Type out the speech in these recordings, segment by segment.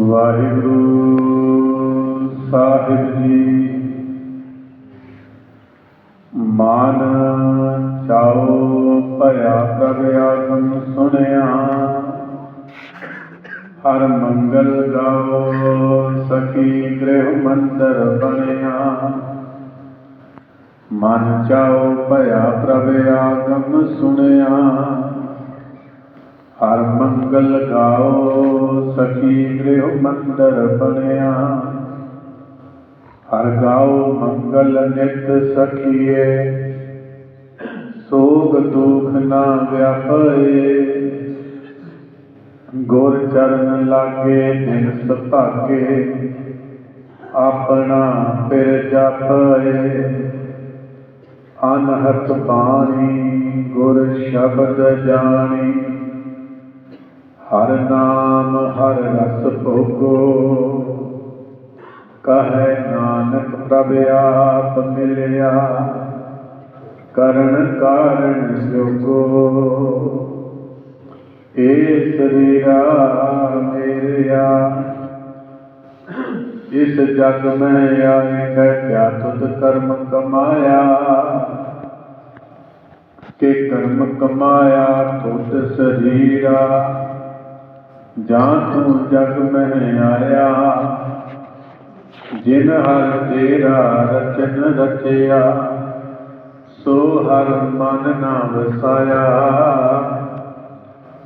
ਵਾਹਿਗੁਰੂ ਸਾਹਿਬ ਜੀ। ਮਨ ਚਾਉ ਭਇਆ ਪ੍ਰਭ ਆਗਮ ਸੁਣਿਆ। ਹਰ ਮੰਗਲ ਗਾਓ ਸਖੀ ਗ੍ਰਹਿ ਮੰਦਰ ਬਣਿਆ। ਮਨ ਚਾਉ ਭਇਆ ਪ੍ਰਭ ਆਗਮ ਸੁਣਿਆ। ਹਰ ਮੰਗਲ ਗਾਓ ਸਖੀ ਗ੍ਰਿਹ ਮੰਦਰ ਬਣਿਆ। ਹਰ ਗਾਓ ਮੰਗਲ ਨਿਤ ਸਖੀਏ, ਸੋਗ ਦੁਖ ਨਾ ਵਿਆਪੇ ਗੁਰ ਚਰਨ ਲਾਗੇ ਦਿਨ ਸੁਭਾਗੇ, ਆਪਣਾ ਫਿਰ ਜਪਏ। ਅਨਹਤ ਬਾਣੀ ਗੁਰ ਸ਼ਬਦ ਜਾਣੀ। ਹਰ ਨਾਮ, ਹਰ ਰਸ ਭੋਗੋ। ਕਹੈ ਨਾਨਕ ਪ੍ਰਭ ਆਪ ਮਿਲਿਆ, ਕਰਨ ਕਾਰਨ ਜੋਗੋ। ਏ ਸਰੀਰਾ ਮੇਰਿਆ, ਇਸ ਜਗ ਮੈਂ ਆਏ ਕੈ ਕਿਆ ਤੁਧ ਕਰਮ ਕਮਾਇਆ। ਕਿ ਕਰਮ ਕਮਾਇਆ, ਤੁਧ ਸਰੀਰਾ ਜਾਂ ਤੂੰ ਜਗ ਮੈਂ ਆਇਆ। ਜਿਨ ਹਰ ਤੇਰਾ ਰਚਨ ਰਚਿਆ, ਸੋ ਹਰ ਮਨ ਨਾ ਵਸਾਇਆ।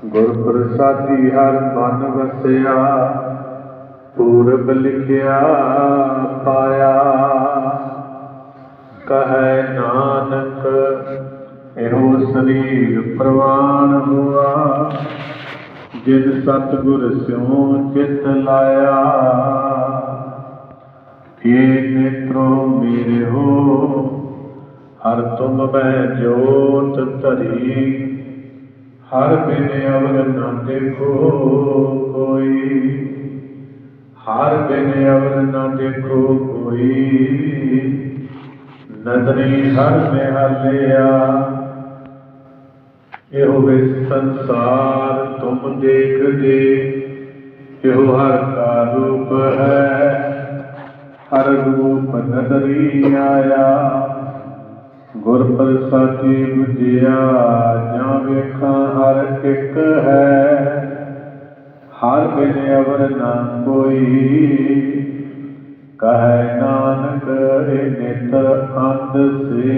ਗੁਰ ਪ੍ਰਸਾਦੀ ਹਰ ਮਨ ਵਸਿਆ, ਪੂਰਬ ਲਿਖਿਆ ਪਾਇਆ। ਕਹੈ ਨਾਨਕ, ਇਹੋ ਸਰੀਰ ਪ੍ਰਵਾਨ ਹੋਆ। ਜਿਨ ਸਤਿਗੁਰ ਸਿਉ ਚਿਤ ਲਾਇਆ ਇਹ ਨੇਤਰੋ ਮੇਰੇ ਹੋ, ਹਰ ਤੁਮ ਮੈਂ ਜੋਤ ਧਰੀ, ਹਰ ਬਿਨ ਅਵਰ ਨਾ ਦੇਖੋ ਕੋਈ, ਹਰ ਬਿਨ ਅਵਰ ਨਾ ਦੇਖੋ ਕੋਈ ਨਦਰੀ ਹਰ ਮੈਂ ਹਲਿਆ ਇਹੋ ਵੇ ਸੰਸਾਰ ਤੁਮ ਦੇਖਦੇ, ਇਹੋ ਹਰ ਕਾ ਰੂਪ ਹੈ। ਹਰ ਰੂਪ ਨਦਰੀ ਆਇਆ, ਗੁਰ ਪ੍ਰਸਾਦੀ ਬੁਝਿਆ ਜਾਂ ਵੇਖਾਂ ਹਰ ਇੱਕ ਹੈ। ਹਰ ਬਿਨ ਅਵਰ ਨਾ ਕੋਈ, ਕਹੈ ਨਾਨਕ, ਇਹ ਨੇਤਰ ਅੰਧ ਸੇ।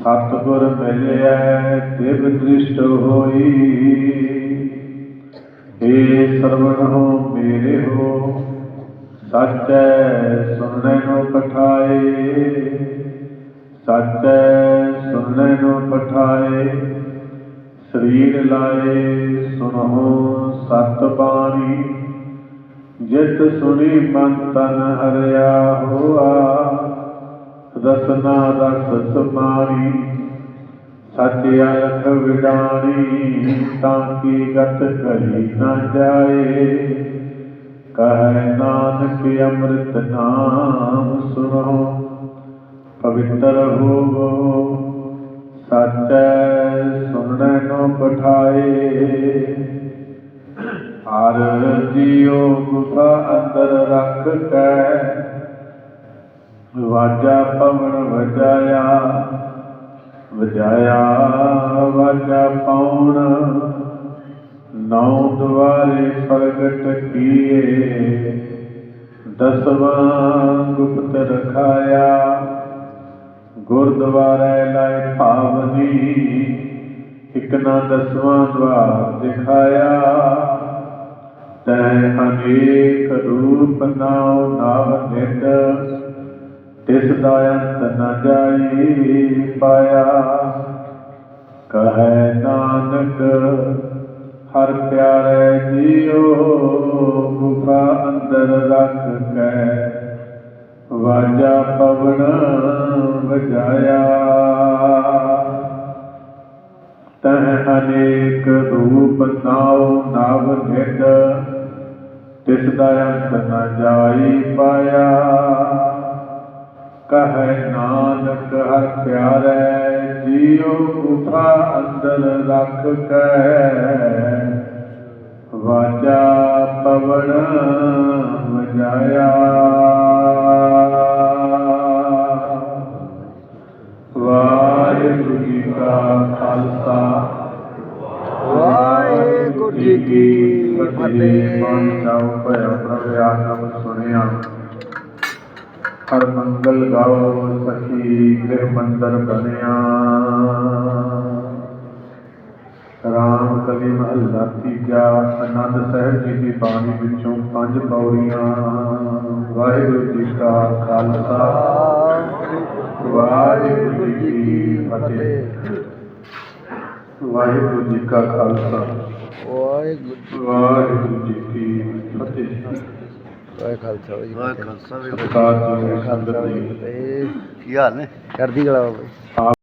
ਸਤਿਗੁਰ ਮਿਲਿਆ ਦਿਵ ਦ੍ਰਿਸ਼ਟ ਹੋਈ। ਏ ਸਰਵਣ ਹੋ ਮੇਰੇ ਹੋ, ਸਚੈ ਸੁਣਨੇ ਨੂੰ ਪਠਾਏ। ਸਚੈ ਸੁਣਨੇ ਨੂੰ ਪਠਾਏ, ਸਰੀਰ ਲਾਏ ਸੁਣੋ ਸਤ ਬਾਣੀ। ਜਿਤ ਸੁਣੀ ਮਨ ਤਨ ਹਰਿਆ ਹੋ ਰਸਨਾ ਰਸ ਸਮਾਣੀ ਸੱਚ ਅਰਥ ਵਿਡਾਣੀ ਤਾਂ ਕੀ ਗਤ ਕਰੀ ਨਾ ਜਾਏ ਕਹੈ ਨਾਨਕ ਅੰਮ੍ਰਿਤ ਨਾਮ ਸੁਣੋ ਪਵਿੱਤਰ ਹੋਵੋ ਸਚੈ ਸੁਣੈ ਨੂੰ ਪਠਾਏ ਹਰ ਜੀਉ ਗੁਫਾ ਅੰਦਰ ਰੱਖ ਕੈ ਵਾਜਾ ਪਵਨ ਵਜਾਇਆ ਵਜਾਇਆ ਵਾਜਾ ਪਾਉਣ। ਨੌ ਦੁਆਰੇ ਪ੍ਰਗਟ ਕੀਏ, ਦਸਵਾਂ ਗੁਪਤ ਰਖਾਇਆ। ਗੁਰਦੁਆਰੇ ਲਾਇ ਭਾਵਨੀ ਇਕ ਦਸਵਾਂ ਦਵਾਰ ਦਿਖਾਇਆ। ਤੈ ਅਨੇਕ ਰੂਪ ਨਾਉ ਨਾਮ ਨਿਤ ਤਿਸ ਦਾ ਅੰਤ ਨ ਜਾਈ ਪਾਇਆ। ਕਹੈ ਨਾਨਕ, ਹਰ ਪਿਆਰੇ ਜੀਉ ਗੁਫਾ ਅੰਦਰ ਰੱਖ ਕੈ। ਵਾਜਾ ਪਵਨ ਵਜਾਇਆ। ਤਹ ਅਨੇਕ ਰੂਪ ਨਾਉ ਨਵ ਨਿਤ ਤਿਸ ਦਾ ਅੰਤ ਨ ਜਾਈ ਪਾਇਆ। ਕਹੈ ਨਾਨਕ ਹਰ ਪਿਆਰੇ ਜੀਉ ਗੁਫਾ ਅੰਦਰ ਰੱਖ ਕੈ। ਵਾਜਾ ਪਵਨ ਵਜਾਇਆ। ਵਾਹਿਗੁਰੂ ਜੀ ਕਾ ਖਾਲਸਾ। ਵਾਹਿਗੁਰੂ ਜੀ ਕੀ ਫਤਿਹ। ਮਨ ਚਾਉ ਭਇਆ ਪ੍ਰਭ ਆਗਮ ਸੁਣਿਆ ਹਰ ਮੰਗਲ ਗਾਓ ਸਖੀ ਗ੍ਰਹ ਮੰਦਰ ਬਣਿਆ ਰਾਮ ਕਲੀ ਮਹੱਲਾ ਤੀਜਾ ਆਨੰਦ ਸਾਹਿਬ ਜੀ ਦੀ ਬਾਣੀ ਵਿੱਚੋਂ ਪੰਜ ਪੌੜੀਆਂ। ਵਾਹਿਗੁਰੂ ਜੀ ਕਾ ਖਾਲਸਾ ਵਾਹਿਗੁਰੂ ਜੀ ਕੀ ਫਤਿਹ। ਵਾਹਿਗੁਰੂ ਜੀ ਕਾ ਖਾਲਸਾ ਵਾਹਿਗੁਰੂ ਵਾਹਿਗੁਰੂ ਜੀ ਕੀ ਫਤਿਹ। ਵਾਹਿ ਖਾਲਸਾ ਵਾਹਿ ਵਾਹਿ ਖਾਲਸਾ ਖਾਲਸਾ ਕੀ ਹਾਲ ਨੇ? ਚੜ੍ਹਦੀ ਕਲਾ ਬਾਬਾ ਜੀ।